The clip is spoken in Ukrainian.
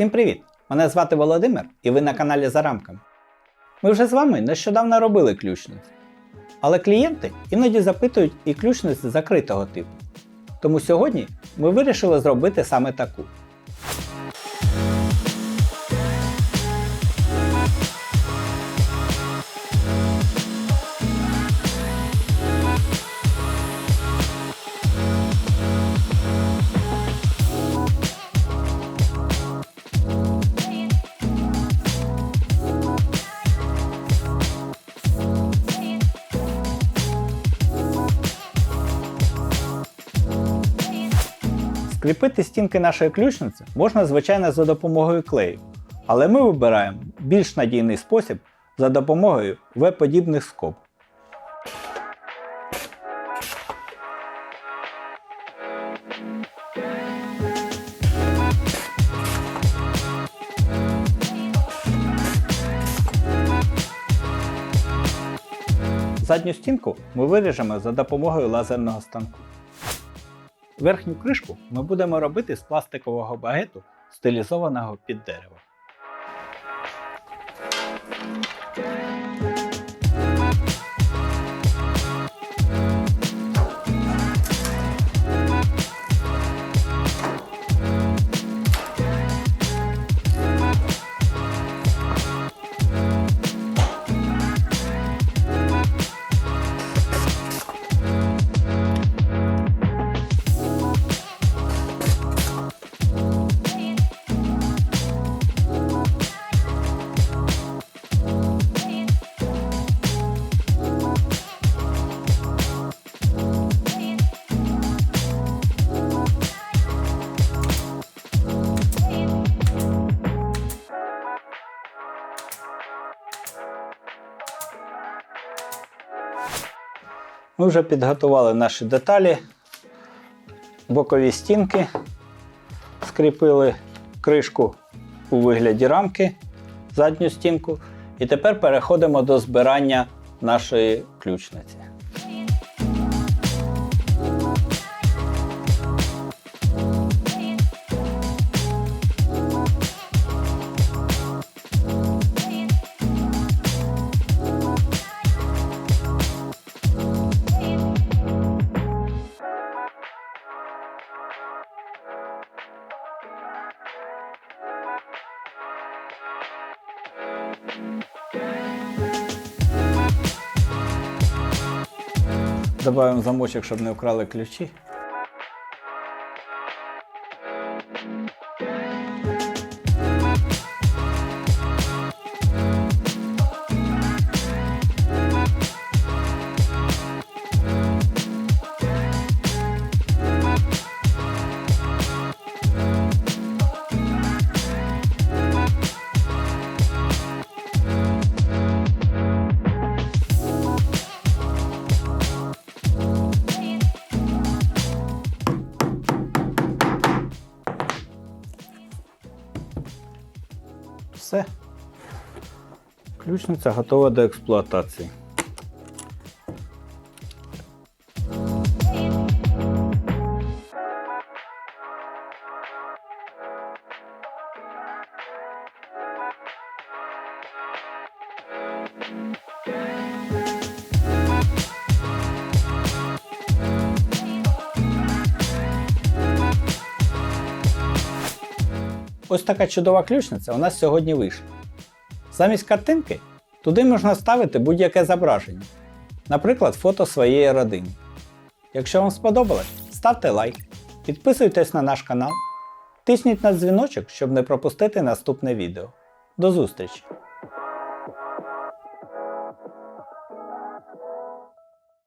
Всім привіт! Мене звати Володимир і ви на каналі За рамками. Ми вже з вами нещодавно робили ключниць. Але клієнти іноді запитують і ключниць закритого типу. Тому сьогодні ми вирішили зробити саме таку. Скріпити стінки нашої ключниці можна, звичайно, за допомогою клею, але ми вибираємо більш надійний спосіб за допомогою В-подібних скоб. Задню стінку ми виріжемо за допомогою лазерного станку. Верхню кришку ми будемо робити з пластикового багету, стилізованого під дерево. Ми вже підготували наші деталі, бокові стінки, скріпили кришку у вигляді рамки, задню стінку. І тепер переходимо до збирання нашої ключниці. Добавимо замочок, щоб не вкрали ключі. Все. Ключниця готова до експлуатації. Ось така чудова ключниця у нас сьогодні вийшла. Замість картинки туди можна ставити будь-яке зображення, наприклад, фото своєї родини. Якщо вам сподобалось, ставте лайк, підписуйтесь на наш канал, тисніть на дзвіночок, щоб не пропустити наступне відео. До зустрічі!